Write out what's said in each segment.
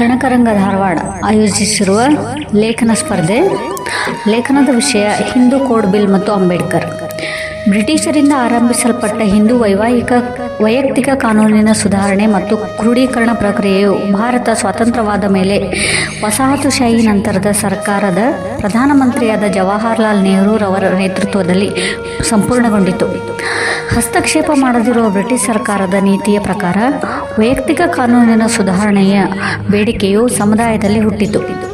ಕನಕರಂಗ ಧಾರವಾಡ ಆಯೋಜಿಸಿರುವ ಲೇಖನ ಸ್ಪರ್ಧೆ ಲೇಖನದ ವಿಷಯ ಹಿಂದೂ ಕೋಡ್ ಬಿಲ್ ಮತ್ತು ಅಂಬೇಡ್ಕರ್. ಬ್ರಿಟಿಷರಿಂದ ಆರಂಭಿಸಲ್ಪಟ್ಟ ಹಿಂದೂ ವೈವಾಹಿಕ, ವೈಯಕ್ತಿಕ ಕಾನೂನಿನ ಸುಧಾರಣೆ ಮತ್ತು ಕ್ರೋಢೀಕರಣ ಪ್ರಕ್ರಿಯೆಯು ಭಾರತ ಸ್ವಾತಂತ್ರ್ಯವಾದ ಮೇಲೆ ವಸಾಹತುಶಾಹಿ ನಂತರದ ಸರ್ಕಾರದ ಪ್ರಧಾನಮಂತ್ರಿಯಾದ ಜವಾಹರ್ಲಾಲ್ ನೆಹರೂರವರ ನೇತೃತ್ವದಲ್ಲಿ ಸಂಪೂರ್ಣಗೊಂಡಿತು. ಹಸ್ತಕ್ಷೇಪ ಮಾಡದಿರುವ ಬ್ರಿಟಿಷ್ ಸರ್ಕಾರದ ನೀತಿಯ ಪ್ರಕಾರ ವೈಯಕ್ತಿಕ ಕಾನೂನಿನ ಸುಧಾರಣೆಯ ಬೇಡಿಕೆಯು ಸಮುದಾಯದಲ್ಲಿ ಹುಟ್ಟಿತು.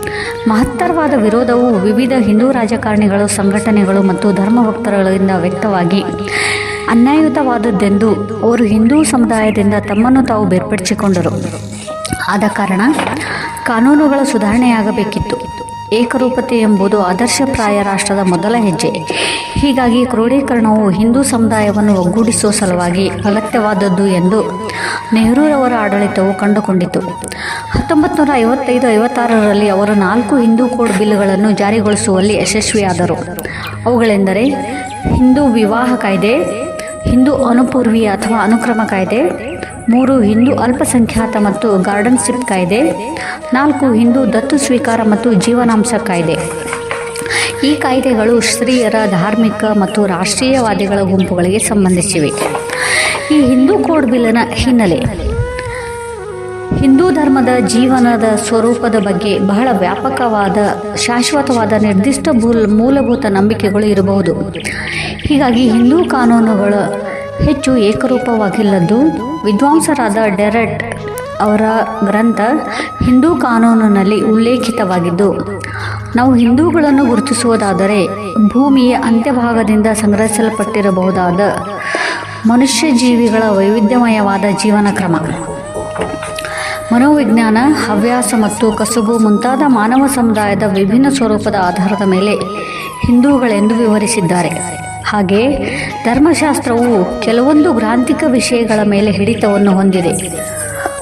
ಮಹತ್ತರವಾದ ವಿರೋಧವು ವಿವಿಧ ಹಿಂದೂ ರಾಜಕಾರಣಿಗಳು, ಸಂಘಟನೆಗಳು ಮತ್ತು ಧರ್ಮಭಕ್ತರುಗಳಿಂದ ವ್ಯಕ್ತವಾಗಿ ಅನ್ಯಾಯುತವಾದದ್ದೆಂದು ಅವರು ಹಿಂದೂ ಸಮುದಾಯದಿಂದ ತಮ್ಮನ್ನು ತಾವು ಬೇರ್ಪಡಿಸಿಕೊಂಡರು. ಆದ ಕಾರಣ ಕಾನೂನುಗಳ ಸುಧಾರಣೆಯಾಗಬೇಕಿತ್ತು. ಏಕರೂಪತೆ ಎಂಬುದು ಆದರ್ಶಪ್ರಾಯ ರಾಷ್ಟ್ರದ ಮೊದಲ ಹೆಜ್ಜೆ. ಹೀಗಾಗಿ ಕ್ರೋಢೀಕರಣವು ಹಿಂದೂ ಸಮುದಾಯವನ್ನು ಒಗ್ಗೂಡಿಸುವ ಸಲುವಾಗಿ ಅಗತ್ಯವಾದದ್ದು ಎಂದು ನೆಹರೂರವರ ಆಡಳಿತವು ಕಂಡುಕೊಂಡಿತು. ಹತ್ತೊಂಬತ್ತು ನೂರ ಐವತ್ತೈದು ಐವತ್ತಾರರಲ್ಲಿ ಅವರು ನಾಲ್ಕು ಹಿಂದೂ ಕೋಡ್ ಬಿಲ್ಗಳನ್ನು ಜಾರಿಗೊಳಿಸುವಲ್ಲಿ ಯಶಸ್ವಿಯಾದರು. ಅವುಗಳೆಂದರೆ ಹಿಂದೂ ವಿವಾಹ ಕಾಯ್ದೆ, ಹಿಂದೂ ಅನುಪೂರ್ವಿ ಅಥವಾ ಅನುಕ್ರಮ ಕಾಯ್ದೆ ಮೂರು ಹಿಂದೂ ಅಲ್ಪಸಂಖ್ಯಾತ ಮತ್ತು ಗಾರ್ಡನ್ ಗಾರ್ಡನ್ಶಿಪ್ ಕಾಯ್ದೆ, ನಾಲ್ಕು ಹಿಂದೂ ದತ್ತು ಸ್ವೀಕಾರ ಮತ್ತು ಜೀವನಾಂಶ ಕಾಯ್ದೆ. ಈ ಕಾಯ್ದೆಗಳು ಸ್ತ್ರೀಯರ ಧಾರ್ಮಿಕ ಮತ್ತು ರಾಷ್ಟ್ರೀಯವಾದಿಗಳ ಗುಂಪುಗಳಿಗೆ ಸಂಬಂಧಿಸಿವೆ. ಈ ಹಿಂದೂ ಕೋಡ್ ಬಿಲ್ನ ಹಿನ್ನೆಲೆ, ಹಿಂದೂ ಧರ್ಮದ ಜೀವನದ ಸ್ವರೂಪದ ಬಗ್ಗೆ ಬಹಳ ವ್ಯಾಪಕವಾದ, ಶಾಶ್ವತವಾದ ನಿರ್ದಿಷ್ಟ ಮೂಲ, ಮೂಲಭೂತ ನಂಬಿಕೆಗಳು ಇರಬಹುದು. ಹೀಗಾಗಿ ಹಿಂದೂ ಕಾನೂನುಗಳು ಹೆಚ್ಚು ಏಕರೂಪವಾಗಿಲ್ಲದ್ದು ವಿದ್ವಾಂಸರಾದ ಡೆರೆಟ್ ಅವರ ಗ್ರಂಥ ಹಿಂದೂ ಕಾನೂನಿನಲ್ಲಿ ಉಲ್ಲೇಖಿತವಾಗಿದ್ದು, ನಾವು ಹಿಂದೂಗಳನ್ನು ಗುರುತಿಸುವುದಾದರೆ ಭೂಮಿಯ ಅಂತ್ಯಭಾಗದಿಂದ ಸಂಗ್ರಹಿಸಲ್ಪಟ್ಟಿರಬಹುದಾದ ಮನುಷ್ಯ ಜೀವಿಗಳ ವೈವಿಧ್ಯಮಯವಾದ ಜೀವನ ಕ್ರಮ. ಮನೋವಿಜ್ಞಾನ, ಹವ್ಯಾಸ ಮತ್ತು ಕಸುಬು ಮುಂತಾದ ಮಾನವ ಸಮುದಾಯದ ವಿಭಿನ್ನ ಸ್ವರೂಪದ ಆಧಾರದ ಮೇಲೆ ಹಿಂದೂಗಳೆಂದು ವಿವರಿಸಿದ್ದಾರೆ. ಹಾಗೆ ಧರ್ಮಶಾಸ್ತ್ರವು ಕೆಲವೊಂದು ಗ್ರಾಂಥಿಕ ವಿಷಯಗಳ ಮೇಲೆ ಹಿಡಿತವನ್ನು ಹೊಂದಿದೆ.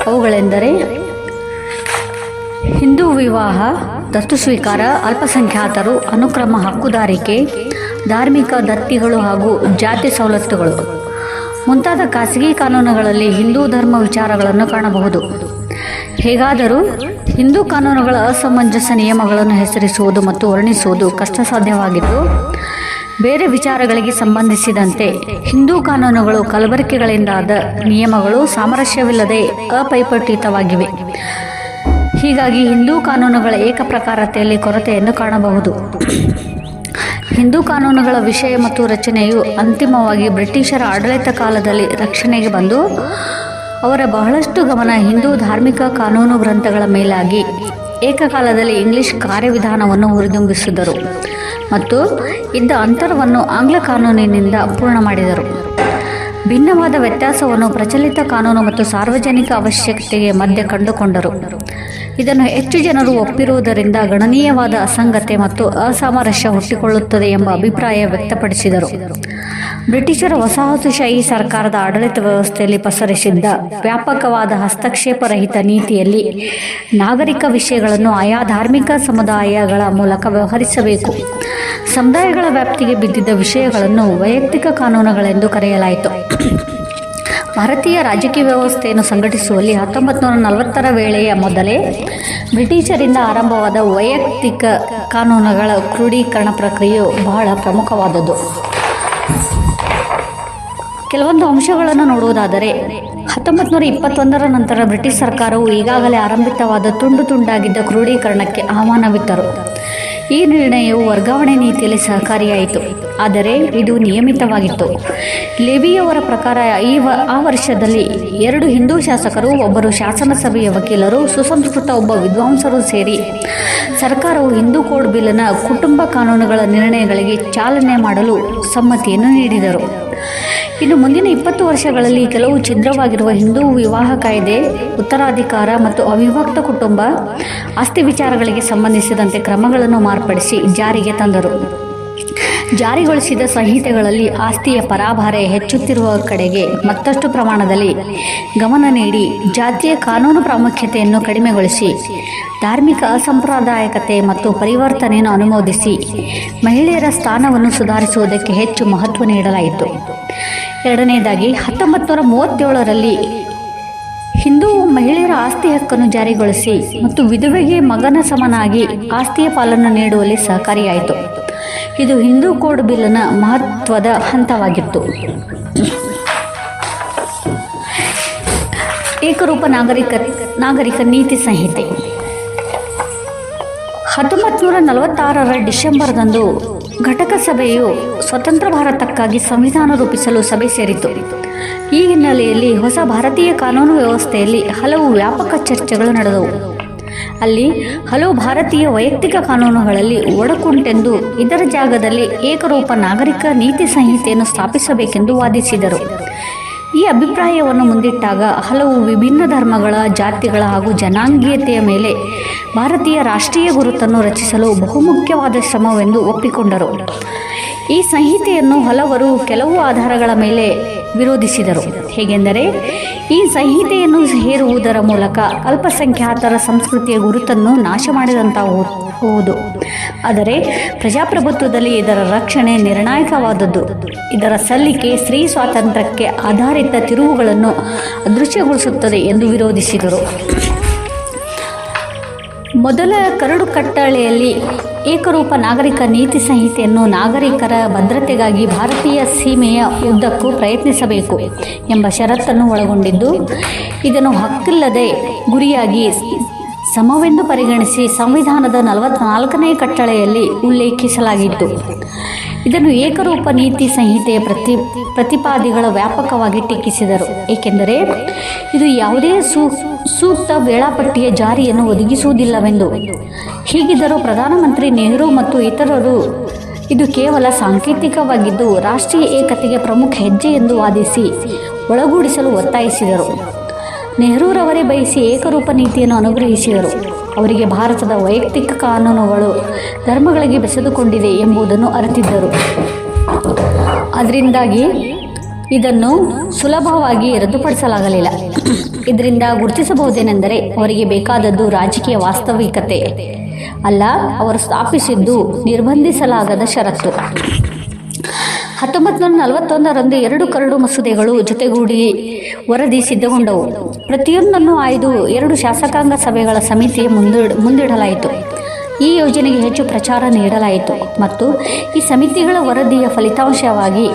ಅವುಗಳೆಂದರೆ ಹಿಂದೂ ವಿವಾಹ, ದತ್ತು ಸ್ವೀಕಾರ, ಅಲ್ಪಸಂಖ್ಯಾತರು, ಅನುಕ್ರಮ ಹಕ್ಕುದಾರಿಕೆ, ಧಾರ್ಮಿಕ ದತ್ತಿಗಳು ಹಾಗೂ ಜಾತಿ ಸವಲತ್ತುಗಳು. ಮುಂತಾದ ಖಾಸಗಿ ಕಾನೂನುಗಳಲ್ಲಿ ಹಿಂದೂ ಧರ್ಮ ವಿಚಾರಗಳನ್ನು ಕಾಣಬಹುದು. ಹೇಗಾದರೂ ಹಿಂದೂ ಕಾನೂನುಗಳ ಅಸಮಂಜಸ ನಿಯಮಗಳನ್ನು ಹೆಸರಿಸುವುದು ಮತ್ತು ವರ್ಣಿಸುವುದು ಕಷ್ಟ ಸಾಧ್ಯವಾಗಿದ್ದು ಬೇರೆ ವಿಚಾರಗಳಿಗೆ ಸಂಬಂಧಿಸಿದಂತೆ ಹಿಂದೂ ಕಾನೂನುಗಳು ಕಲಬೆರಕೆಗಳಿಂದಾದ ನಿಯಮಗಳು ಸಾಮರಸ್ಯವಿಲ್ಲದೆ ಅಪೈಪೋಟಿತವಾಗಿವೆ ಹೀಗಾಗಿ ಹಿಂದೂ ಕಾನೂನುಗಳ ಏಕಪ್ರಕಾರತೆಯಲ್ಲಿ ಕೊರತೆಯನ್ನು ಕಾಣಬಹುದು. ಹಿಂದೂ ಕಾನೂನುಗಳ ವಿಷಯ ಮತ್ತು ರಚನೆಯು ಅಂತಿಮವಾಗಿ ಬ್ರಿಟಿಷರ ಆಡಳಿತ ಕಾಲದಲ್ಲಿ ರಕ್ಷಣೆಗೆ ಬಂದು, ಅವರ ಬಹಳಷ್ಟು ಗಮನ ಹಿಂದೂ ಧಾರ್ಮಿಕ ಕಾನೂನು ಗ್ರಂಥಗಳ ಮೇಲಾಗಿ ಏಕಕಾಲದಲ್ಲಿ ಇಂಗ್ಲಿಷ್ ಕಾರ್ಯವಿಧಾನವನ್ನು ಹುರಿದುಂಬಿಸಿದರು. ಮತ್ತು ಇದ್ದ ಅಂತರವನ್ನು ಆಂಗ್ಲ ಕಾನೂನಿನಿಂದ ಪೂರ್ಣ ಮಾಡಿದರು. ಭಿನ್ನವಾದ ವ್ಯತ್ಯಾಸವನ್ನು ಪ್ರಚಲಿತ ಕಾನೂನು ಮತ್ತು ಸಾರ್ವಜನಿಕ ಅವಶ್ಯಕತೆಗೆ ಮಧ್ಯೆ ಕಂಡುಕೊಂಡರು. ಇದನ್ನು ಹೆಚ್ಚು ಜನರು ಒಪ್ಪಿರುವುದರಿಂದ ಗಣನೀಯವಾದ ಅಸಂಗತೆ ಮತ್ತು ಅಸಾಮರಸ್ಯ ಹುಟ್ಟಿಕೊಳ್ಳುತ್ತದೆ ಎಂಬ ಅಭಿಪ್ರಾಯ ವ್ಯಕ್ತಪಡಿಸಿದರು. ಬ್ರಿಟಿಷರ ವಸಾಹತುಶಾಹಿ ಸರ್ಕಾರದ ಆಡಳಿತ ವ್ಯವಸ್ಥೆಯಲ್ಲಿ ಪಸರಿಸಿದ್ದ ವ್ಯಾಪಕವಾದ ಹಸ್ತಕ್ಷೇಪರಹಿತ ನೀತಿಯಲ್ಲಿ ನಾಗರಿಕ ವಿಷಯಗಳನ್ನು ಆಯಾ ಧಾರ್ಮಿಕ ಸಮುದಾಯಗಳ ಮೂಲಕ ವ್ಯವಹರಿಸಬೇಕು. ಸಮುದಾಯಗಳ ವ್ಯಾಪ್ತಿಗೆ ಬಿದ್ದಿದ್ದ ವಿಷಯಗಳನ್ನು ವೈಯಕ್ತಿಕ ಕಾನೂನುಗಳೆಂದು ಕರೆಯಲಾಯಿತು. ಭಾರತೀಯ ರಾಜಕೀಯ ವ್ಯವಸ್ಥೆಯನ್ನು ಸಂಘಟಿಸುವಲ್ಲಿ ಹತ್ತೊಂಬತ್ತು ನೂರ ನಲವತ್ತರ ವೇಳೆಯ ಮೊದಲೇ ಬ್ರಿಟಿಷರಿಂದ ಆರಂಭವಾದ ವೈಯಕ್ತಿಕ ಕಾನೂನುಗಳ ಕ್ರೋಢೀಕರಣ ಪ್ರಕ್ರಿಯೆಯು ಬಹಳ ಪ್ರಮುಖವಾದದ್ದು. ಕೆಲವೊಂದು ಅಂಶಗಳನ್ನು ನೋಡುವುದಾದರೆ ಹತ್ತೊಂಬತ್ತು ನೂರ ಇಪ್ಪತ್ತೊಂದರ ನಂತರ ಬ್ರಿಟಿಷ್ ಸರ್ಕಾರವು ಈಗಾಗಲೇ ಆರಂಭಿತವಾದ ತುಂಡು ತುಂಡಾಗಿದ್ದ ಕ್ರೋಢೀಕರಣಕ್ಕೆ ಆಹ್ವಾನವಿತ್ತರು. ಈ ನಿರ್ಣಯವು ವರ್ಗಾವಣೆ ನೀತಿಯಲ್ಲಿ ಸಹಕಾರಿಯಾಯಿತು, ಆದರೆ ಇದು ನಿಯಮಿತವಾಗಿತ್ತು. ಲೆವಿಯವರ ಪ್ರಕಾರ ಈ ಆ ವರ್ಷದಲ್ಲಿ ಎರಡು ಹಿಂದೂ ಶಾಸಕರು, ಒಬ್ಬರು ಶಾಸನಸಭೆಯ ವಕೀಲರು, ಸುಸಂಸ್ಕೃತ ಒಬ್ಬ ವಿದ್ವಾಂಸರು ಸೇರಿ ಸರ್ಕಾರವು ಹಿಂದೂ ಕೋಡ್ ಬಿಲ್ನ ಕುಟುಂಬ ಕಾನೂನುಗಳ ನಿರ್ಣಯಗಳಿಗೆ ಚಾಲನೆ ಮಾಡಲು ಸಮ್ಮತಿಯನ್ನು ನೀಡಿದರು. ಇನ್ನು ಮುಂದಿನ ಇಪ್ಪತ್ತು ವರ್ಷಗಳಲ್ಲಿ ಕೆಲವು ಛಿದ್ರವಾಗಿರುವ ಹಿಂದೂ ವಿವಾಹ ಕಾಯ್ದೆ, ಉತ್ತರಾಧಿಕಾರ ಮತ್ತು ಅವಿಭಕ್ತ ಕುಟುಂಬ ಆಸ್ತಿ ವಿಚಾರಗಳಿಗೆ ಸಂಬಂಧಿಸಿದಂತೆ ಕ್ರಮಗಳನ್ನು ಮಾರ್ಪಡಿಸಿ ಜಾರಿಗೆ ತಂದರು. ಜಾರಿಗೊಳಿಸಿದ ಸಂಹಿತೆಗಳಲ್ಲಿ ಆಸ್ತಿಯ ಪರಾಭಾರೆ ಹೆಚ್ಚುತ್ತಿರುವ ಕಡೆಗೆ ಮತ್ತಷ್ಟು ಪ್ರಮಾಣದಲ್ಲಿ ಗಮನ ನೀಡಿ ಜಾತಿಯ ಕಾನೂನು ಪ್ರಾಮುಖ್ಯತೆಯನ್ನು ಕಡಿಮೆಗೊಳಿಸಿ, ಧಾರ್ಮಿಕ ಅಸಂಪ್ರದಾಯಕತೆ ಮತ್ತು ಪರಿವರ್ತನೆಯನ್ನು ಅನುಮೋದಿಸಿ ಮಹಿಳೆಯರ ಸ್ಥಾನವನ್ನು ಸುಧಾರಿಸುವುದಕ್ಕೆ ಹೆಚ್ಚು ಮಹತ್ವ ನೀಡಲಾಯಿತು. ಎರಡನೆಯದಾಗಿ ಹತ್ತೊಂಬತ್ತು ಮೂವತ್ತೇಳರಲ್ಲಿ ಹಿಂದೂ ಮಹಿಳೆಯರ ಆಸ್ತಿ ಹಕ್ಕನ್ನು ಜಾರಿಗೊಳಿಸಿ ಮತ್ತು ವಿಧವೆಗೆ ಮಗನ ಸಮನಾಗಿ ಆಸ್ತಿಯ ಪಾಲನ್ನು ನೀಡುವಲ್ಲಿ ಸಹಕಾರಿಯಾಯಿತು. ಇದು ಹಿಂದೂ ಕೋಡ್ ಬಿಲ್ನ ಮಹತ್ವದ ಹಂತವಾಗಿತ್ತು. ಏಕರೂಪ ನಾಗರಿಕ ನಾಗರಿಕ ನೀತಿ ಸಂಹಿತೆ. ಹತ್ತೊಂಬತ್ತು ನೂರ ನಲವತ್ತಾರರ ಡಿಸೆಂಬರ್ದಂದು ಘಟಕ ಸಭೆಯು ಸ್ವತಂತ್ರ ಭಾರತಕ್ಕಾಗಿ ಸಂವಿಧಾನ ರೂಪಿಸಲು ಸಭೆ ಸೇರಿತು ಈ ಹಿನ್ನೆಲೆಯಲ್ಲಿ ಹೊಸ ಭಾರತೀಯ ಕಾನೂನು ವ್ಯವಸ್ಥೆಯಲ್ಲಿ ಹಲವು ವ್ಯಾಪಕ ಚರ್ಚೆಗಳು ನಡೆದವು. ಅಲ್ಲಿ ಹಲವು ಭಾರತೀಯ ವೈಯಕ್ತಿಕ ಕಾನೂನುಗಳಲ್ಲಿ ಒಡಕುಂಟೆಂದು ಇದರ ಜಾಗದಲ್ಲಿ ಏಕರೂಪ ನಾಗರಿಕ ನೀತಿ ಸಂಹಿತೆಯನ್ನು ಸ್ಥಾಪಿಸಬೇಕೆಂದು ವಾದಿಸಿದರು. ಈ ಅಭಿಪ್ರಾಯವನ್ನು ಮುಂದಿಟ್ಟಾಗ ಹಲವು ವಿಭಿನ್ನ ಧರ್ಮಗಳ, ಜಾತಿಗಳ ಹಾಗೂ ಜನಾಂಗೀಯತೆಯ ಮೇಲೆ ಭಾರತೀಯ ರಾಷ್ಟ್ರೀಯ ಗುರುತನ್ನು ರಚಿಸಲು ಬಹುಮುಖ್ಯವಾದ ಶ್ರಮವೆಂದು ಒಪ್ಪಿಕೊಂಡರು. ಈ ಸಂಹಿತೆಯನ್ನು ಹಲವರು ಕೆಲವು ಆಧಾರಗಳ ಮೇಲೆ ವಿರೋಧಿಸಿದರು. ಹೇಗೆಂದರೆ ಈ ಸಂಹಿತೆಯನ್ನು ಹೇರುವುದರ ಮೂಲಕ ಅಲ್ಪಸಂಖ್ಯಾತರ ಸಂಸ್ಕೃತಿಯ ಗುರುತನ್ನು ನಾಶ ಮಾಡಿದಂತಾಗುವುದು. ಆದರೆ ಪ್ರಜಾಪ್ರಭುತ್ವದಲ್ಲಿ ಇದರ ರಕ್ಷಣೆ ನಿರ್ಣಾಯಕವಾದದ್ದು. ಇದರ ಸಲ್ಲಿಕೆ ಸ್ತ್ರೀ ಸ್ವಾತಂತ್ರ್ಯಕ್ಕೆ ಆಧಾರಿತ ತಿರುವುಗಳನ್ನು ಅದೃಶ್ಯಗೊಳಿಸುತ್ತದೆ ಎಂದು ವಿರೋಧಿಸಿದರು. ಮೊದಲ ಕರಡು ಕಟ್ಟಳೆಯಲ್ಲಿ ಏಕರೂಪ ನಾಗರಿಕ ನೀತಿ ಸಂಹಿತೆಯನ್ನು ನಾಗರಿಕರ ಭದ್ರತೆಗಾಗಿ ಭಾರತೀಯ ಸೀಮೆಯ ಉದ್ದಕ್ಕೂ ಪ್ರಯತ್ನಿಸಬೇಕು ಎಂಬ ಷರತ್ತನ್ನು ಒಳಗೊಂಡಿದ್ದು, ಇದನ್ನು ಹಕ್ಕಿಲ್ಲದೆ ಗುರಿಯಾಗಿ ಸಮವೆಂದು ಪರಿಗಣಿಸಿ ಸಂವಿಧಾನದ ನಲವತ್ನಾಲ್ಕನೇ ಕಟ್ಟಳೆಯಲ್ಲಿ ಉಲ್ಲೇಖಿಸಲಾಗಿತ್ತು. ಇದನ್ನು ಏಕರೂಪ ನೀತಿ ಸಂಹಿತೆಯ ಪ್ರತಿ ಪ್ರತಿಪಾದಿಗಳ ವ್ಯಾಪಕವಾಗಿ ಟೀಕಿಸಿದರು. ಏಕೆಂದರೆ ಇದು ಯಾವುದೇ ಸೂ, ಸೂಕ್ತ ವೇಳಾಪಟ್ಟಿಯ ಜಾರಿಯನ್ನು ಒದಗಿಸುವುದಿಲ್ಲವೆಂದು. ಹೀಗಿದ್ದರೂ ಪ್ರಧಾನಮಂತ್ರಿ ನೆಹರು ಮತ್ತು ಇತರರು ಇದು ಕೇವಲ ಸಾಂಕೇತಿಕವಾಗಿದ್ದು ರಾಷ್ಟ್ರೀಯ ಏಕತೆಗೆ ಪ್ರಮುಖ ಹೆಜ್ಜೆ ಎಂದು ವಾದಿಸಿ ಒಳಗೂಡಿಸಲು ಒತ್ತಾಯಿಸಿದರು. ನೆಹರೂರವರೇ ಬಯಸಿ ಏಕರೂಪ ನೀತಿಯನ್ನು ಅನುಗ್ರಹಿಸಿದರು. ಅವರಿಗೆ ಭಾರತದ ವೈಯಕ್ತಿಕ ಕಾನೂನುಗಳು, ಧರ್ಮಗಳಿಗೆ ಬೆಸೆದುಕೊಂಡಿದೆ ಎಂಬುದನ್ನು ಅರಿತಿದ್ದರು. ಅದರಿಂದಾಗಿ ಇದನ್ನು ಸುಲಭವಾಗಿ ರದ್ದುಪಡಿಸಲಾಗಲಿಲ್ಲ. ಇದರಿಂದ ಗುರುತಿಸಬಹುದೇನೆಂದರೆ ಅವರಿಗೆ ಬೇಕಾದದ್ದು ರಾಜಕೀಯ ವಾಸ್ತವಿಕತೆ. ಅಲ್ಲ, ಅವರು ಸ್ಥಾಪಿಸಿದ್ದು ನಿರ್ಬಂಧಿಸಲಾಗದ ಷರತ್ತು. ಹತ್ತೊಂಬತ್ತು ನೂರ ನಲವತ್ತೊಂದರಂದು ಎರಡು ಕರಡು ಮಸೂದೆಗಳು ಜೊತೆಗೂಡಿ ವರದಿ ಸಿದ್ಧಗೊಂಡವು. ಪ್ರತಿಯೊಂದನ್ನು ಆಯ್ದು ಎರಡು ಶಾಸಕಾಂಗ ಸಭೆಗಳ ಸಮಿತಿ ಮುಂದಿಡ, ಮುಂದಿಡಲಾಯಿತು. ಈ ಯೋಜನೆಗೆ ಹೆಚ್ಚು ಪ್ರಚಾರ ನೀಡಲಾಯಿತು ಮತ್ತು ಈ ಸಮಿತಿಗಳ ವರದಿಯ ಫಲಿತಾಂಶವಾಗಿ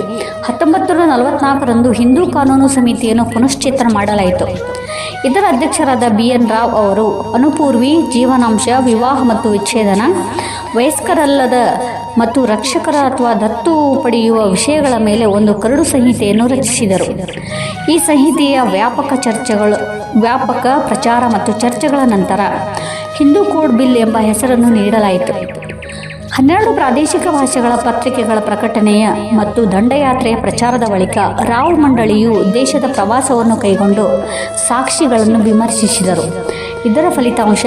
ಹತ್ತೊಂಬತ್ತು ನೂರ ನಲವತ್ನಾಲ್ಕರಂದು ಹಿಂದೂ ಕಾನೂನು ಸಮಿತಿಯನ್ನು ಪುನಶ್ಚೇತನ ಮಾಡಲಾಯಿತು. ಇದರ ಅಧ್ಯಕ್ಷರಾದ ಬಿ ಎನ್ ರಾವ್ ಅವರು ಅನುಪೂರ್ವಿ, ಜೀವನಾಂಶ, ವಿವಾಹ ಮತ್ತು ವಿಚ್ಛೇದನ, ವಯಸ್ಕರಲ್ಲದ ಮತ್ತು ರಕ್ಷಕರ ಅಥವಾ ದತ್ತು ಪಡೆಯುವ ವಿಷಯಗಳ ಮೇಲೆ ಒಂದು ಕರಡು ಸಂಹಿತೆಯನ್ನು ರಚಿಸಿದರು. ಈ ಸಂಹಿತೆಯ ವ್ಯಾಪಕ ಚರ್ಚೆಗಳು, ವ್ಯಾಪಕ ಪ್ರಚಾರ ಮತ್ತು ಚರ್ಚೆಗಳ ನಂತರ ಹಿಂದೂ ಕೋಡ್ ಬಿಲ್ ಎಂಬ ಹೆಸರನ್ನು ನೀಡಲಾಯಿತು. ಹನ್ನೆರಡು ಪ್ರಾದೇಶಿಕ ಭಾಷೆಗಳ ಪತ್ರಿಕೆಗಳ ಪ್ರಕಟಣೆಯ ಮತ್ತು ದಂಡಯಾತ್ರೆಯ ಪ್ರಚಾರದ ಬಳಿಕ ರಾವ್ ಮಂಡಳಿಯು ದೇಶದ ಪ್ರವಾಸವನ್ನು ಕೈಗೊಂಡು ಸಾಕ್ಷಿಗಳನ್ನು ವಿಮರ್ಶಿಸಿದರು. ಇದರ ಫಲಿತಾಂಶ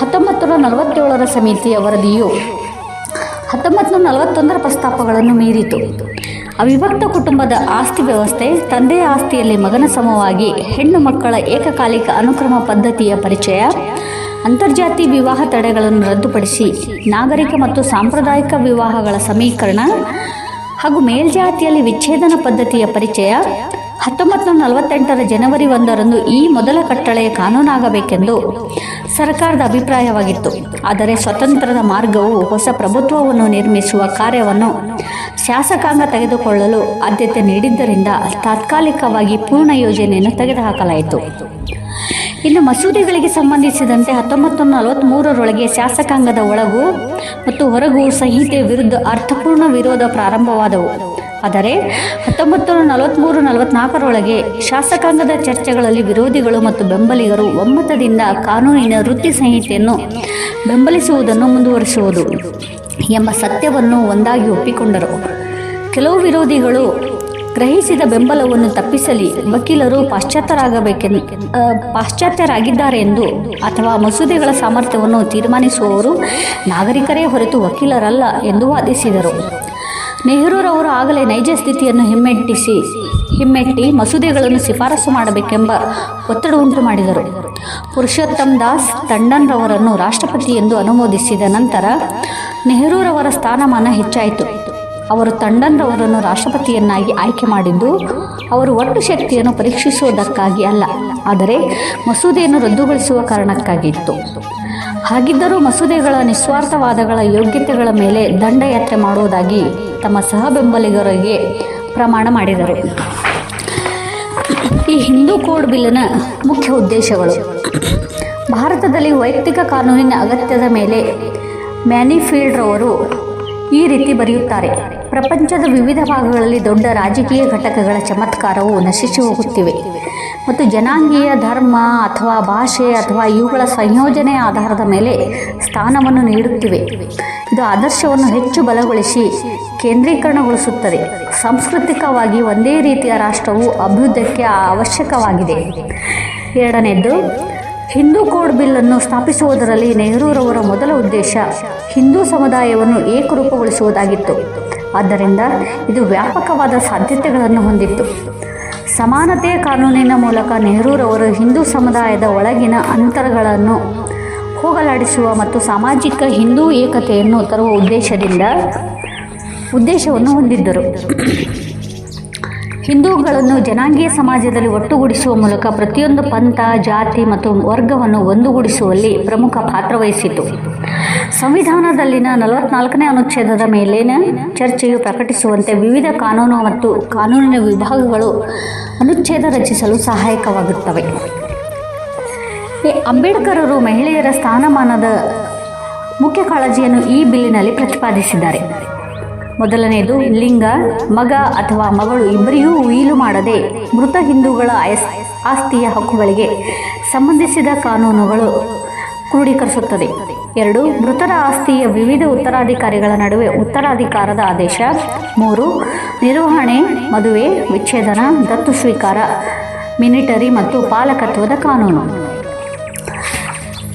ಹತ್ತೊಂಬತ್ತು ನೂರ ನಲವತ್ತೇಳರ ಸಮಿತಿಯ ವರದಿಯು ಹತ್ತೊಂಬತ್ತು ನೂರ ನಲವತ್ತೊಂದರ ಪ್ರಸ್ತಾಪಗಳನ್ನು ಮೀರಿತು. ಅವಿಭಕ್ತ ಕುಟುಂಬದ ಆಸ್ತಿ ವ್ಯವಸ್ಥೆ, ತಂದೆಯ ಆಸ್ತಿಯಲ್ಲಿ ಮಗನ ಸಮವಾಗಿ ಹೆಣ್ಣು ಮಕ್ಕಳ ಏಕಕಾಲಿಕ ಅನುಕ್ರಮ ಪದ್ಧತಿಯ ಪರಿಚಯ ಅಂತರ್ಜಾತಿ ವಿವಾಹ ತಡೆಗಳನ್ನು ರದ್ದುಪಡಿಸಿ ನಾಗರಿಕ ಮತ್ತು ಸಾಂಪ್ರದಾಯಿಕ ವಿವಾಹಗಳ ಸಮೀಕರಣ ಹಾಗೂ ಮೇಲ್ಜಾತಿಯಲ್ಲಿ ವಿಚ್ಛೇದನ ಪದ್ಧತಿಯ ಪರಿಚಯ ಹತ್ತೊಂಬತ್ತು ನಲವತ್ತೆಂಟರ ಜನವರಿ ಒಂದರಂದು ಈ ಮೊದಲ ಕಟ್ಟಳೆಯ ಕಾನೂನಾಗಬೇಕೆಂದು ಸರ್ಕಾರದ ಅಭಿಪ್ರಾಯವಾಗಿತ್ತು. ಆದರೆ ಸ್ವತಂತ್ರದ ಮಾರ್ಗವು ಹೊಸ ಪ್ರಭುತ್ವವನ್ನು ನಿರ್ಮಿಸುವ ಕಾರ್ಯವನ್ನು ಶಾಸಕಾಂಗ ತೆಗೆದುಕೊಳ್ಳಲು ಆದ್ಯತೆ ನೀಡಿದ್ದರಿಂದ ತಾತ್ಕಾಲಿಕವಾಗಿ ಪೂರ್ಣ ಯೋಜನೆಯನ್ನು ತೆಗೆದುಹಾಕಲಾಯಿತು. ಇನ್ನು ಮಸೂದೆಗಳಿಗೆ ಸಂಬಂಧಿಸಿದಂತೆ ಹತ್ತೊಂಬತ್ತು ನಲವತ್ತ್ಮೂರರೊಳಗೆ ಶಾಸಕಾಂಗದ ಒಳಗೂ ಮತ್ತು ಹೊರಗೂ ಸಂಹಿತೆ ವಿರುದ್ಧ ಅರ್ಥಪೂರ್ಣ ವಿರೋಧ ಪ್ರಾರಂಭವಾದವು. ಆದರೆ ಹತ್ತೊಂಬತ್ತು ನಲವತ್ತ್ಮೂರು ನಲವತ್ನಾಲ್ಕರೊಳಗೆ ಶಾಸಕಾಂಗದ ಚರ್ಚೆಗಳಲ್ಲಿ ವಿರೋಧಿಗಳು ಮತ್ತು ಬೆಂಬಲಿಗರು ಒಮ್ಮತದಿಂದ ಕಾನೂನಿನ ವೃತ್ತಿ ಸಂಹಿತೆಯನ್ನು ಬೆಂಬಲಿಸುವುದನ್ನು ಮುಂದುವರಿಸುವುದು ಎಂಬ ಸತ್ಯವನ್ನು ಒಂದಾಗಿ ಒಪ್ಪಿಕೊಂಡರು. ಕೆಲವು ವಿರೋಧಿಗಳು ಗ್ರಹಿಸಿದ ಬೆಂಬಲವನ್ನು ತಪ್ಪಿಸಲಿ ವಕೀಲರು ಪಾಶ್ಚಾತ್ಯರಾಗಬೇಕೆಂದು ಆ, ಪಾಶ್ಚಾತ್ಯರಾಗಿದ್ದಾರೆ ಎಂದು ಅಥವಾ ಮಸೂದೆಗಳ ಸಾಮರ್ಥ್ಯವನ್ನು ತೀರ್ಮಾನಿಸುವವರು ನಾಗರಿಕರೇ ಹೊರತು ವಕೀಲರಲ್ಲ ಎಂದು ವಾದಿಸಿದರು. ನೆಹರೂರವರು ಆಗಲೇ ನೈಜ ಸ್ಥಿತಿಯನ್ನು ಹಿಮ್ಮೆಟ್ಟಿಸಿ ಹಿಮ್ಮೆಟ್ಟಿ ಮಸೂದೆಗಳನ್ನು ಶಿಫಾರಸು ಮಾಡಬೇಕೆಂಬ ಒತ್ತಡ ಉಂಟು ಮಾಡಿದರು. ಪುರುಷೋತ್ತಮ್ ದಾಸ್ ಟಂಡನ್ರವರನ್ನು ರಾಷ್ಟ್ರಪತಿ ಎಂದು ಅನುಮೋದಿಸಿದ ನಂತರ ನೆಹರೂರವರ ಸ್ಥಾನಮಾನ ಹೆಚ್ಚಾಯಿತು. ಅವರು ತಂಡನ್ರವರನ್ನು ರಾಷ್ಟ್ರಪತಿಯನ್ನಾಗಿ ಆಯ್ಕೆ ಮಾಡಿದ್ದು ಅವರು ಒಟ್ಟು ಶಕ್ತಿಯನ್ನು ಪರೀಕ್ಷಿಸುವುದಕ್ಕಾಗಿ ಅಲ್ಲ, ಆದರೆ ಮಸೂದೆಯನ್ನು ರದ್ದುಗೊಳಿಸುವ ಕಾರಣಕ್ಕಾಗಿತ್ತು. ಹಾಗಿದ್ದರೂ ಮಸೂದೆಗಳ ನಿಸ್ವಾರ್ಥವಾದಗಳ ಯೋಗ್ಯತೆಗಳ ಮೇಲೆ ದಂಡಯಾತ್ರೆ ಮಾಡುವುದಾಗಿ ತಮ್ಮ ಸಹಬೆಂಬಲಿಗರಿಗೆ ಪ್ರಮಾಣ ಮಾಡಿದರು. ಈ ಹಿಂದೂ ಕೋಡ್ ಬಿಲ್ನ ಮುಖ್ಯ ಉದ್ದೇಶಗಳು. ಭಾರತದಲ್ಲಿ ವೈಯಕ್ತಿಕ ಕಾನೂನಿನ ಅಗತ್ಯದ ಮೇಲೆ ಮ್ಯಾನಿಫೀಲ್ಡ್ರವರು ಈ ರೀತಿ ಬರೆಯುತ್ತಾರೆ. ಪ್ರಪಂಚದ ವಿವಿಧ ಭಾಗಗಳಲ್ಲಿ ದೊಡ್ಡ ರಾಜಕೀಯ ಘಟಕಗಳ ಚಮತ್ಕಾರವು ನಶಿಸಿ ಹೋಗುತ್ತಿವೆ. ಮತ್ತು ಜನಾಂಗೀಯ ಧರ್ಮ ಅಥವಾ ಭಾಷೆ ಅಥವಾ ಇವುಗಳ ಸಂಯೋಜನೆ ಆಧಾರದ ಮೇಲೆ ಸ್ಥಾನವನ್ನು ನೀಡುತ್ತಿವೆ. ಇದು ಆದರ್ಶವನ್ನು ಹೆಚ್ಚು ಬಲಗೊಳಿಸಿ ಕೇಂದ್ರೀಕರಣಗೊಳಿಸುತ್ತದೆ. ಸಾಂಸ್ಕೃತಿಕವಾಗಿ ಒಂದೇ ರೀತಿಯ ರಾಷ್ಟ್ರವು ಅಭಿವೃದ್ಧಿಗೆ ಅವಶ್ಯಕವಾಗಿದೆ. ಎರಡನೇದ್ದು ಹಿಂದೂ ಕೋಡ್ ಬಿಲ್ಲನ್ನು ಸ್ಥಾಪಿಸುವುದರಲ್ಲಿ ನೆಹರೂರವರ ಮೊದಲ ಉದ್ದೇಶ ಹಿಂದೂ ಸಮುದಾಯವನ್ನು ಏಕರೂಪಗೊಳಿಸುವುದಾಗಿತ್ತು. ಆದ್ದರಿಂದ ಇದು ವ್ಯಾಪಕವಾದ ಸಾಧ್ಯತೆಗಳನ್ನು ಹೊಂದಿತ್ತು. ಸಮಾನತೆಯ ಕಾನೂನಿನ ಮೂಲಕ ನೆಹರೂರವರು ಹಿಂದೂ ಸಮುದಾಯದ ಒಳಗಿನ ಅಂತರಗಳನ್ನು ಹೋಗಲಾಡಿಸುವ ಮತ್ತು ಸಾಮಾಜಿಕ ಹಿಂದೂ ಏಕತೆಯನ್ನು ತರುವ ಉದ್ದೇಶದಿಂದ ಉದ್ದೇಶವನ್ನು ಹೊಂದಿದ್ದರು. ಹಿಂದೂಗಳನ್ನು ಜನಾಂಗೀಯ ಸಮಾಜದಲ್ಲಿ ಒಟ್ಟುಗೂಡಿಸುವ ಮೂಲಕ ಪ್ರತಿಯೊಂದು ಪಂಥ, ಜಾತಿ ಮತ್ತು ವರ್ಗವನ್ನು ಒಂದುಗೂಡಿಸುವಲ್ಲಿ ಪ್ರಮುಖ ಪಾತ್ರ ವಹಿಸಿತು. ಸಂವಿಧಾನದಲ್ಲಿನ ನಲವತ್ನಾಲ್ಕನೇ ಅನುಚ್ಛೇದದ ಮೇಲಿನ ಚರ್ಚೆಯು ಪ್ರಕಟಿಸುವಂತೆ ವಿವಿಧ ಕಾನೂನು ಮತ್ತು ಕಾನೂನಿನ ವಿಭಾಗಗಳು ಅನುಚ್ಛೇದ ರಚಿಸಲು ಸಹಾಯಕವಾಗುತ್ತವೆ. ಅಂಬೇಡ್ಕರರು ಮಹಿಳೆಯರ ಸ್ಥಾನಮಾನದ ಮುಖ್ಯ ಕಾಳಜಿಯನ್ನು ಈ ಬಿಲ್ಲಿನಲ್ಲಿ ಪ್ರತಿಪಾದಿಸಿದ್ದಾರೆ. ಮೊದಲನೆಯದು ಲಿಂಗ, ಮಗ ಅಥವಾ ಮಗಳು ಇಬ್ಬರಿಗೂ ಉಯಿಲು ಮಾಡದೆ ಮೃತ ಹಿಂದೂಗಳ ಆಸ್ತಿಯ ಹಕ್ಕುಗಳಿಗೆ ಸಂಬಂಧಿಸಿದ ಕಾನೂನುಗಳು ಕ್ರೋಢೀಕರಿಸುತ್ತದೆ. ಎರಡು, ಮೃತರ ಆಸ್ತಿಯ ವಿವಿಧ ಉತ್ತರಾಧಿಕಾರಿಗಳ ನಡುವೆ ಉತ್ತರಾಧಿಕಾರದ ಆದೇಶ. ಮೂರು, ನಿರ್ವಹಣೆ, ಮದುವೆ, ವಿಚ್ಛೇದನ, ದತ್ತು ಸ್ವೀಕಾರ ಮಿನಿಟರಿ ಮತ್ತು ಪಾಲಕತ್ವದ ಕಾನೂನು.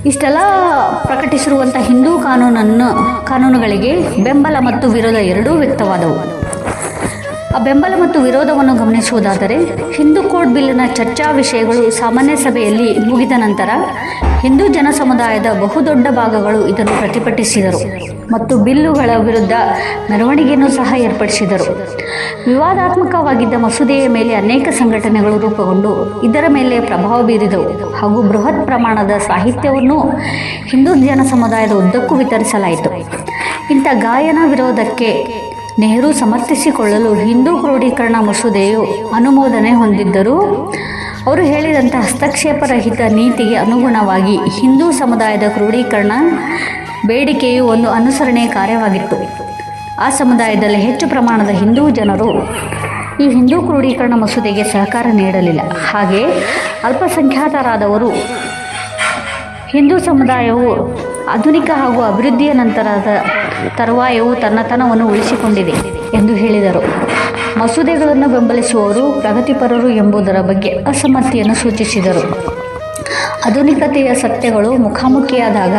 ಇಷ್ಟೆಲ್ಲ ಪ್ರಕಟಿಸಿರುವಂಥ ಹಿಂದೂ ಕಾನೂನನ್ನು ಕಾನೂನುಗಳಿಗೆ ಬೆಂಬಲ ಮತ್ತು ವಿರೋಧ ಎರಡೂ ವ್ಯಕ್ತವಾದವು. ಬೆಂಬಲ ಮತ್ತು ವಿರೋಧವನ್ನು ಗಮನಿಸುವುದಾದರೆ, ಹಿಂದೂ ಕೋಡ್ ಬಿಲ್ಲಿನ ಚರ್ಚಾ ವಿಷಯಗಳು ಸಾಮಾನ್ಯ ಸಭೆಯಲ್ಲಿ ಮುಗಿದ ನಂತರ ಹಿಂದೂ ಜನ ಸಮುದಾಯದ ಬಹುದೊಡ್ಡ ಭಾಗಗಳು ಇದನ್ನು ಪ್ರತಿಭಟಿಸಿದರು ಮತ್ತು ಬಿಲ್ಲುಗಳ ವಿರುದ್ಧ ಮೆರವಣಿಗೆಯನ್ನು ಸಹ ಏರ್ಪಡಿಸಿದರು. ವಿವಾದಾತ್ಮಕವಾಗಿದ್ದ ಮಸೂದೆಯ ಮೇಲೆ ಅನೇಕ ಸಂಘಟನೆಗಳು ರೂಪುಗೊಂಡು ಇದರ ಮೇಲೆ ಪ್ರಭಾವ ಬೀರಿದವು ಹಾಗೂ ಬೃಹತ್ ಪ್ರಮಾಣದ ಸಾಹಿತ್ಯವನ್ನು ಹಿಂದೂ ಜನ ಸಮುದಾಯದ ಉದ್ದಕ್ಕೂ ವಿತರಿಸಲಾಯಿತು. ಇಂಥ ಗಾಯನ ವಿರೋಧಕ್ಕೆ ನೆಹರು ಸಮರ್ಥಿಸಿಕೊಳ್ಳಲು ಹಿಂದೂ ಕ್ರೋಢೀಕರಣ ಮಸೂದೆಯು ಅನುಮೋದನೆ ಹೊಂದಿದ್ದರೂ ಅವರು ಹೇಳಿದಂಥ ಹಸ್ತಕ್ಷೇಪರಹಿತ ನೀತಿಗೆ ಅನುಗುಣವಾಗಿ ಹಿಂದೂ ಸಮುದಾಯದ ಕ್ರೋಢೀಕರಣ ಬೇಡಿಕೆಯು ಒಂದು ಅನುಸರಣೆಯ ಕಾರ್ಯವಾಗಿತ್ತು. ಆ ಸಮುದಾಯದಲ್ಲಿ ಹೆಚ್ಚು ಪ್ರಮಾಣದ ಹಿಂದೂ ಜನರು ಈ ಹಿಂದೂ ಕ್ರೋಢೀಕರಣ ಮಸೂದೆಗೆ ಸಹಕಾರ ನೀಡಲಿಲ್ಲ. ಹಾಗೆ ಅಲ್ಪಸಂಖ್ಯಾತರಾದವರು ಹಿಂದೂ ಸಮುದಾಯವು ಆಧುನಿಕ ಹಾಗೂ ಅಭಿವೃದ್ಧಿಯ ನಂತರದ ತರುವಾಯವು ತನ್ನತನವನ್ನು ಉಳಿಸಿಕೊಂಡಿದೆ ಎಂದು ಹೇಳಿದರು. ಮಸೂದೆಗಳನ್ನು ಬೆಂಬಲಿಸುವವರು ಪ್ರಗತಿಪರರು ಎಂಬುದರ ಬಗ್ಗೆ ಅಸಮ್ಮತಿಯನ್ನು ಸೂಚಿಸಿದರು. ಆಧುನಿಕತೆಯ ಸತ್ಯಗಳು ಮುಖಾಮುಖಿಯಾದಾಗ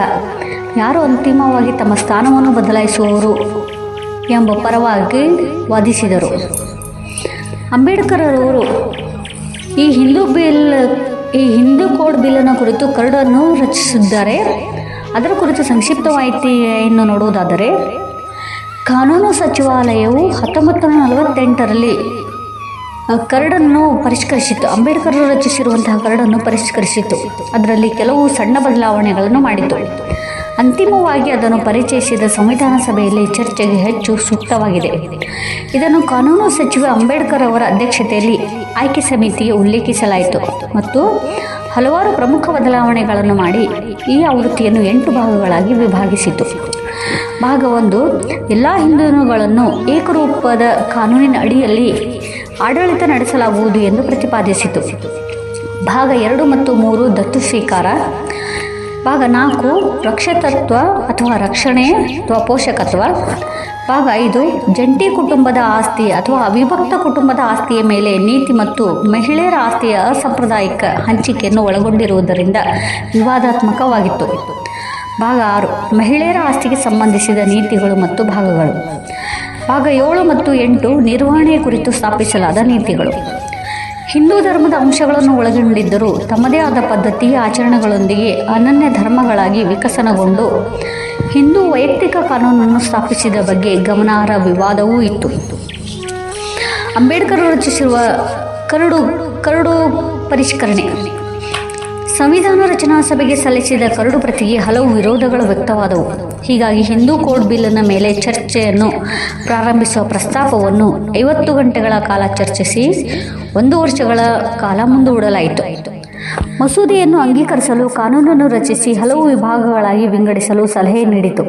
ಯಾರು ಅಂತಿಮವಾಗಿ ತಮ್ಮ ಸ್ಥಾನವನ್ನು ಬದಲಾಯಿಸುವವರು ಎಂಬ ಪರವಾಗಿ ವಾದಿಸಿದರು. ಅಂಬೇಡ್ಕರವರು ಈ ಹಿಂದೂ ಬಿಲ್, ಈ ಹಿಂದೂ ಕೋಡ್ ಬಿಲ್ಲನ್ನು ಕುರಿತು ಕರಡನ್ನು ರಚಿಸಿದ್ದಾರೆ. ಅದರ ಕುರಿತು ಸಂಕ್ಷಿಪ್ತ ಇನ್ನು ನೋಡುವುದಾದರೆ, ಕಾನೂನು ಸಚಿವಾಲಯವು ಹತ್ತೊಂಬತ್ತು ನೂರ ನಲವತ್ತೆಂಟರಲ್ಲಿ ಕರಡನ್ನು ಪರಿಷ್ಕರಿಸಿತು ಅಂಬೇಡ್ಕರ್ ರಚಿಸಿರುವಂತಹ ಕರಡನ್ನು ಪರಿಷ್ಕರಿಸಿತ್ತು. ಅದರಲ್ಲಿ ಕೆಲವು ಸಣ್ಣ ಬದಲಾವಣೆಗಳನ್ನು ಮಾಡಿತು ಅಂತಿಮವಾಗಿ ಅದನ್ನು ಪರಿಚಯಿಸಿದ ಸಂವಿಧಾನ ಸಭೆಯಲ್ಲಿ ಚರ್ಚೆಗೆ ಹೆಚ್ಚು ಸೂಕ್ತವಾಗಿದೆ. ಇದನ್ನು ಕಾನೂನು ಸಚಿವ ಅಂಬೇಡ್ಕರ್ ಅವರ ಅಧ್ಯಕ್ಷತೆಯಲ್ಲಿ ಆಯ್ಕೆ ಸಮಿತಿಗೆ ಉಲ್ಲೇಖಿಸಲಾಯಿತು. ಮತ್ತು ಹಲವಾರು ಪ್ರಮುಖ ಬದಲಾವಣೆಗಳನ್ನು ಮಾಡಿ ಈ ಆವೃತ್ತಿಯನ್ನು ಎಂಟು ಭಾಗಗಳಾಗಿ ವಿಭಾಗಿಸಿತು. ಭಾಗ ಒಂದು, ಎಲ್ಲ ಹಿಂದೂಗಳನ್ನು ಏಕರೂಪದ ಕಾನೂನಿನ ಅಡಿಯಲ್ಲಿ ಆಡಳಿತ ನಡೆಸಲಾಗುವುದು ಎಂದು ಪ್ರತಿಪಾದಿಸಿತು. ಭಾಗ ಎರಡು ಮತ್ತು ಮೂರು ದತ್ತು ಸ್ವೀಕಾರ ಭಾಗ ನಾಲ್ಕು ರಕ್ಷತತ್ವ ಅಥವಾ ರಕ್ಷಣೆ ಅಥವಾ ಪೋಷಕತ್ವ. ಭಾಗ ಐದು, ಜಂಟಿ ಕುಟುಂಬದ ಆಸ್ತಿ ಅಥವಾ ಅವಿಭಕ್ತ ಕುಟುಂಬದ ಆಸ್ತಿಯ ಮೇಲೆ ನೀತಿ ಮತ್ತು ಮಹಿಳೆಯರ ಆಸ್ತಿಯ ಅಸಾಂಪ್ರದಾಯಿಕ ಹಂಚಿಕೆಯನ್ನು ಒಳಗೊಂಡಿರುವುದರಿಂದ ವಿವಾದಾತ್ಮಕವಾಗಿತ್ತು. ಭಾಗ ಆರು, ಮಹಿಳೆಯರ ಆಸ್ತಿಗೆ ಸಂಬಂಧಿಸಿದ ನೀತಿಗಳು ಮತ್ತು ಭಾಗಗಳು. ಭಾಗ ಏಳು ಮತ್ತು ಎಂಟು ನಿರ್ವಹಣೆ ಕುರಿತು ಸ್ಥಾಪಿಸಲಾದ ನೀತಿಗಳು. ಹಿಂದೂ ಧರ್ಮದ ಅಂಶಗಳನ್ನು ಒಳಗೊಂಡಿದ್ದರೂ ತಮ್ಮದೇ ಆದ ಪದ್ಧತಿ, ಆಚರಣೆಗಳೊಂದಿಗೆ ಅನನ್ಯ ಧರ್ಮಗಳಾಗಿ ವಿಕಸನಗೊಂಡು ಹಿಂದೂ ವೈಯಕ್ತಿಕ ಕಾನೂನನ್ನು ಸ್ಥಾಪಿಸಿದ ಬಗ್ಗೆ ಗಮನಾರ್ಹ ವಿವಾದವೂ ಇತ್ತು. ಅಂಬೇಡ್ಕರ್ ರಚಿಸಿರುವ ಕರಡು ಕರಡು ಪರಿಷ್ಕರಣೆ ಸಂವಿಧಾನ ರಚನಾ ಸಭೆಗೆ ಸಲ್ಲಿಸಿದ ಕರಡು ಪ್ರತಿಗೆ ಹಲವು ವಿರೋಧಗಳು ವ್ಯಕ್ತವಾದವು. ಹೀಗಾಗಿ ಹಿಂದೂ ಕೋಡ್ ಬಿಲ್ನ ಮೇಲೆ ಚರ್ಚೆಯನ್ನು ಪ್ರಾರಂಭಿಸುವ ಪ್ರಸ್ತಾಪವನ್ನು ಐವತ್ತು ಗಂಟೆಗಳ ಕಾಲ ಚರ್ಚಿಸಿ ಒಂದು ವರ್ಷಗಳ ಕಾಲ ಮುಂದೂಡಲಾಯಿತು. ಮಸೂದೆಯನ್ನು ಅಂಗೀಕರಿಸಲು ಕಾನೂನನ್ನು ರಚಿಸಿ ಹಲವು ವಿಭಾಗಗಳಾಗಿ ವಿಂಗಡಿಸಲು ಸಲಹೆ ನೀಡಿತು.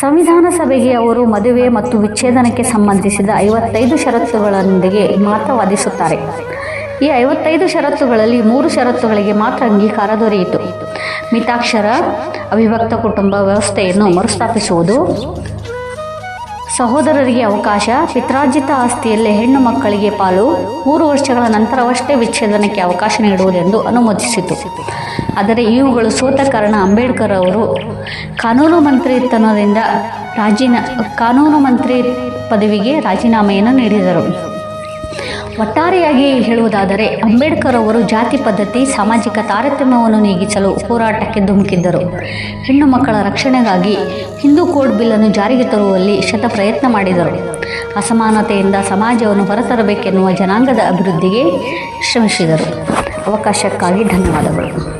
ಸಂವಿಧಾನ ಸಭೆಗೆ ಅವರು ಮದುವೆ ಮತ್ತು ವಿಚ್ಛೇದನಕ್ಕೆ ಸಂಬಂಧಿಸಿದ ಐವತ್ತೈದು ಷರತ್ತುಗಳೊಂದಿಗೆ ಮಾತ್ರ ವಾದಿಸುತ್ತಾರೆ ಈ ಐವತ್ತೈದು ಷರತ್ತುಗಳಲ್ಲಿ ಮೂರು ಷರತ್ತುಗಳಿಗೆ ಮಾತ್ರ ಅಂಗೀಕಾರ ದೊರೆಯಿತು. ಮಿತಾಕ್ಷರ, ಅವಿಭಕ್ತ ಕುಟುಂಬ ವ್ಯವಸ್ಥೆಯನ್ನು ಮರುಸ್ಥಾಪಿಸುವುದು, ಸಹೋದರರಿಗೆ ಅವಕಾಶ, ಪಿತ್ರಾರ್ಜಿತ ಆಸ್ತಿಯಲ್ಲಿ ಹೆಣ್ಣು ಮಕ್ಕಳಿಗೆ ಪಾಲು, ಮೂರು ವರ್ಷಗಳ ನಂತರವಷ್ಟೇ ವಿಚ್ಛೇದನಕ್ಕೆ ಅವಕಾಶ ನೀಡುವುದೆಂದು ಅನುಮೋದಿಸಿತು. ಆದರೆ ಇವುಗಳು ಸೋತ ಕಾರಣ ಅಂಬೇಡ್ಕರ್ ಅವರು ಕಾನೂನು ಮಂತ್ರಿತನದಿಂದ ರಾಜೀನಾ, ಕಾನೂನು ಮಂತ್ರಿ ಪದವಿಗೆ ರಾಜೀನಾಮೆಯನ್ನು ನೀಡಿದರು. ಒಟ್ಟಾರೆಯಾಗಿ ಹೇಳುವುದಾದರೆ, ಅಂಬೇಡ್ಕರ್ ಅವರು ಜಾತಿ ಪದ್ಧತಿ, ಸಾಮಾಜಿಕ ತಾರತಮ್ಯವನ್ನು ನೀಗಿಸಲು ಹೋರಾಟಕ್ಕೆ ಧುಮುಕಿದ್ದರು. ಹೆಣ್ಣು ಮಕ್ಕಳ ರಕ್ಷಣೆಗಾಗಿ ಹಿಂದೂ ಕೋಡ್ ಬಿಲ್ಲನ್ನು ಜಾರಿಗೆ ತರುವಲ್ಲಿ ಶತ ಪ್ರಯತ್ನ ಮಾಡಿದರು. ಅಸಮಾನತೆಯಿಂದ ಸಮಾಜವನ್ನು ಹೊರತರಬೇಕೆನ್ನುವ ಜನಾಂಗದ ಅಭಿವೃದ್ಧಿಗೆ ಶ್ರಮಿಸಿದರು. ಅವಕಾಶಕ್ಕಾಗಿ ಧನ್ಯವಾದಗಳು.